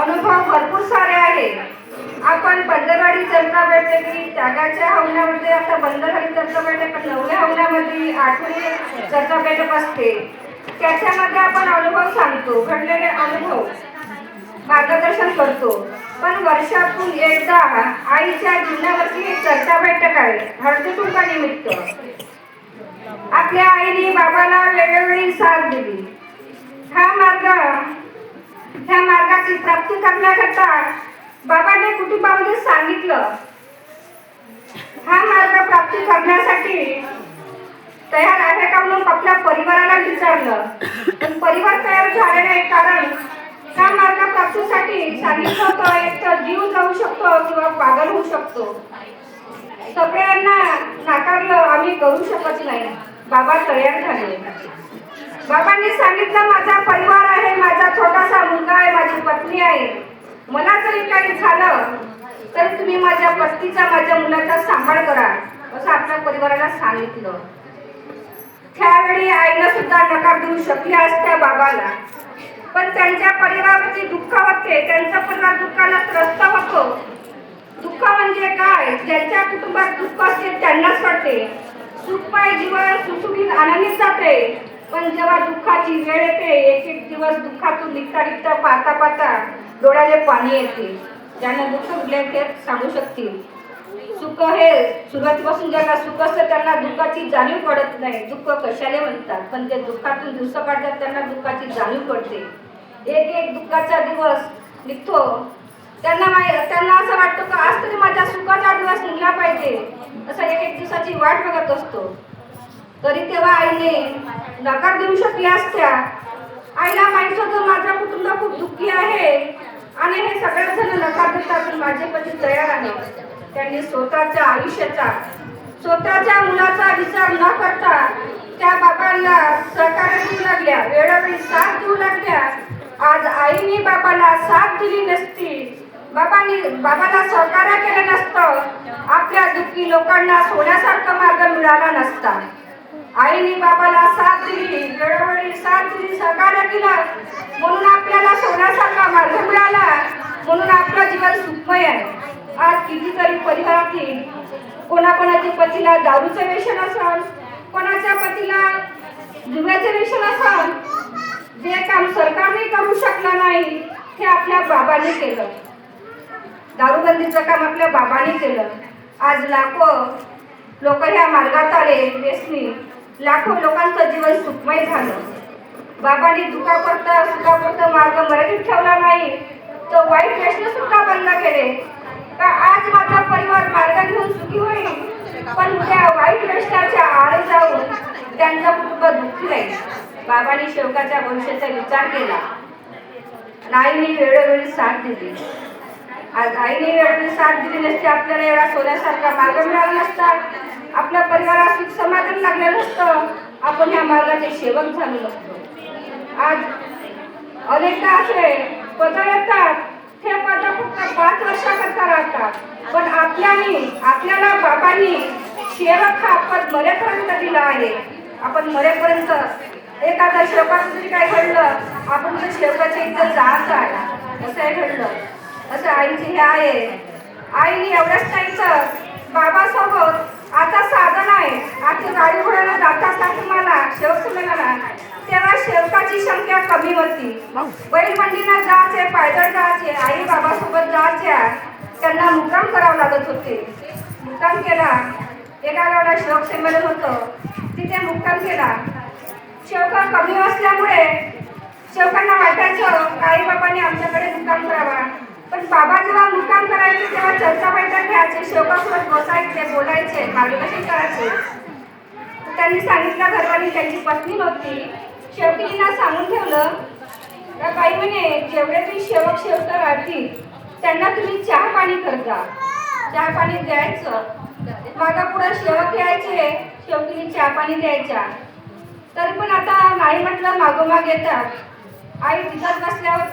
अनुभव भरपूर सारे आहे. आपण बंदरवाडी चर्चा बैठकी त्यागाच्या हवल्यामध्ये आता बंदरवाडी चर्चा बैठक नवल्या हवल्यामध्ये आठवणी चर्चा बैठक असते त्याच्यामध्ये आपण अनुभव सांगतो घडलेले अनुभव मार्गदर्शन करतो. पण वर्षातून एकदा आईच्या जीवनावरती ही चर्चा बैठक आहे हळदी कुंकानिमित्त आपल्या आईने बाबाला वेळोवेळी साथ दिली हा मार्ग ह्या मार्गाची प्राप्ती करण्याकरता बाबांनी कुटुंबामध्ये सांगितलं. हा मार्ग प्राप्ती करण्यासाठी तयार आहे का म्हणून आपल्या परिवाराला विचारलं. पण परिवार तयार झाले नाही कारण हा मार्ग प्राप्तीसाठी सांगितलं होतं एक तर जीव जाऊ शकतो किंवा पागल होऊ शकतो. सगळ्यांना नाकारलं आम्ही करू शकत नाही. बाबा तयार झाले. बाबांनी सांगितलं माझा परिवार आहे माझा छोटासा मुलगा आहे माझी पत्नी आहे. मला जरी काही झालं तर तुम्ही माझ्या पत्नीचा माझ्या मुलाचा सांभाळ करा. असं आपल्या परिवाराला सांगितलं. त्यावेळी आईनं सुद्धा नकार देऊ शकल्या असत्या बाबाला. पण त्यांच्या परिवाराची दुःख होते त्यांचा परिवार दुःखाला त्रस्त होतो. दुःख म्हणजे काय? ज्यांच्या कुटुंबात दुःख असते त्यांनाच कळते सुखमय जीवन सुसुखीत आनंदीत जाते पण जेव्हा दुःखाची वेळ येते एक एक दिवस दुःखातून निघता निघता पाहता पाहता डोळ्याले पाणी येते. ज्यांना दुःख उरले ते सांगू शकतील. सुख हे सुरुवातीपासून ज्यांना सुख असतं त्यांना दुःखाची जाणीव पडत नाही. दुःख कशाले म्हणतात? पण ते दुःखातून दिवस काढतात त्यांना दुःखाची जाणीव पडते. एक एक दुःखाचा दिवस निघतो. त्यांना माहि- वाटतं का? आज तरी माझ्या सुखाचा दिवस निघला पाहिजे. असं एक एक दिवसाची वाट बघत असतो. तरी तेव्हा आईने नकार देऊ शकल्या असत्या. आईला माहीत होतं माझा कुटुंब खूप दुःखी आहे आणि हे सगळेजण नकार देतात माझे पती तयार आहे त्यांनी स्वतःच्या आयुष्याचा स्वतःच्या मुलाचा विचार न करता त्या बाबांना सहकार्य देऊ लागल्या. वेळोवेळी साथ देऊ लागल्या. आज आईने बाबाला साथ दिली नसती. बाबांनी बाबाला सहकार्य केलं नसतं. आपल्या दुःखी लोकांना सोन्यासारखा मार्ग मिळाला नसता. आईने बाबाला साथ दिली वेळोवेळी साथ दिली सहकार्य केलं. म्हणून आपल्याला सोन्यासारखा मार्ग मिळाला. म्हणून आपलं जीवन सुखमय आहे. आज कितीतरी परिवारातील कोणाकोणाच्या पतीला दारूचं व्यसन असाल कोणाच्या पतीला जुव्याचं व्यसन असाल जे काम सरकारने करू शकलं नाही ते आपल्या बाबांनी केलं. दारूबंदीचं काम आपल्या बाबांनी केलं. आज लाखो लोक ह्या मार्गात आले व्यसनी लाखो लोकांचं जीवन सुखमय झालं. बाबांनी दुखापरता सुखापरता मार्ग मर्यादित ठेवला नाही. तर वाईट व्यसन सुद्धा बंद केले. का आज माझा परिवार मार्ग घेऊन सुखी होईल? पण त्या वाईट व्यसनाच्या आड जाऊन त्यांचं कुटुंब दुःखी राहील बाबांनी शेवकाच्या भविष्याचा विचार केला. आणि वेळोवेळी साथ दिली. आज आईने आपली साथ दिली नसती आपल्याला एवढा सोन्यासारखा मार्ग मिळाला नसता. आपल्या परिवारात सुख समाधान लागलं नसतं. आपण ह्या मार्गाचे सेवक झालो नसतो. आज अनेकदा असे पद येतात. ते पद फक्त पाच वर्षाकरता राहतात. पण आपल्याने आपल्याला बाबांनी सेवक हा पद मरेपर्यंत दिला आहे. आपण मरेपर्यंत एखाद्या शेवकाचं जरी काय घडलं आपण त्या शेवकाच्या इथं जायचं आहे. असं घडलं. असं आईची हे आहे. आईने एवढंच नाहीचं बाबासोबत आता साधन आहे. आता गाडी घोड्याला जातात ना तुम्हाला. शेवसुमेला तेव्हा शेवकाची संख्या कमी होती. बैलमंडीला जायचे पायदळ जायचे आई बाबासोबत जायच्या त्यांना मुक्काम करावं लागत होते. मुक्काम केला. एका गावाला शेवक संमेलन होतं. तिथे मुक्काम केला. शेवका कमी असल्यामुळे शेवकांना वाटायचं आई बाबांनी आमच्याकडे मुक्काम करावा. पण बाबा जेव्हा मुक्काम करायचे तेव्हा चर्चा बैठक घ्यायचे शेवकासोबत बसायचे बोलायचे मार्गदर्शन करायचे. त्यांनी सांगितलं घरवाली त्यांची पत्नी नव्हती. शेवटींना सांगून ठेवलं त्या बाई म्हणे जेवढे तुम्ही शेवक शेवक राहतील त्यांना तुम्ही चहा पाणी करता. चहा पाणी द्यायचं. मागा पुढे शेवक यायचे शेवटीने चहा पाणी द्यायच्या. तरी पण आता नाही म्हटलं मागोमाग येतात. आई तिथंच बसल्यावर